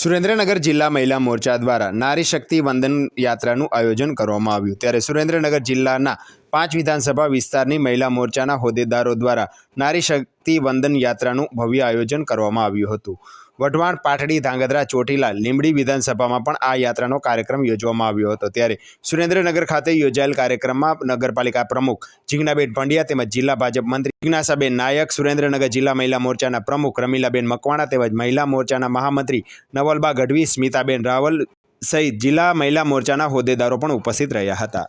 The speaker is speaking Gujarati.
સુરેન્દ્રનગર જિલ્લા મહિલા મોરચા દ્વારા નારી શક્તિ વંદન યાત્રાનું આયોજન કરવામાં આવ્યું. ત્યારે સુરેન્દ્રનગર જિલ્લાના પાંચ વિધાનસભા વિસ્તારની મહિલા મોરચાના હોદ્દેદારો દ્વારા નારી શક્તિ વંદન યાત્રાનું ભવ્ય આયોજન કરવામાં આવ્યું હતું. વઢવાણ, પાટડી, ધાંગધ્રા, ચોટીલા, લીંબડી વિધાનસભામાં પણ આ યાત્રાનો કાર્યક્રમ યોજવામાં આવ્યો હતો. ત્યારે સુરેન્દ્રનગર ખાતે યોજાયેલ કાર્યક્રમમાં નગરપાલિકા પ્રમુખ જીજ્ઞાબેન પંડ્યા તેમજ જિલ્લા ભાજપ મંત્રી જિજ્ઞાસાબેન નાયક, સુરેન્દ્રનગર જિલ્લા મહિલા મોરચાના પ્રમુખ રમીલાબેન મકવાણા તેમજ મહિલા મોરચાના મહામંત્રી નવલબા ગઢવી, સ્મિતાબેન રાવલ સહિત જિલ્લા મહિલા મોરચાના હોદ્દેદારો પણ ઉપસ્થિત રહ્યા હતા.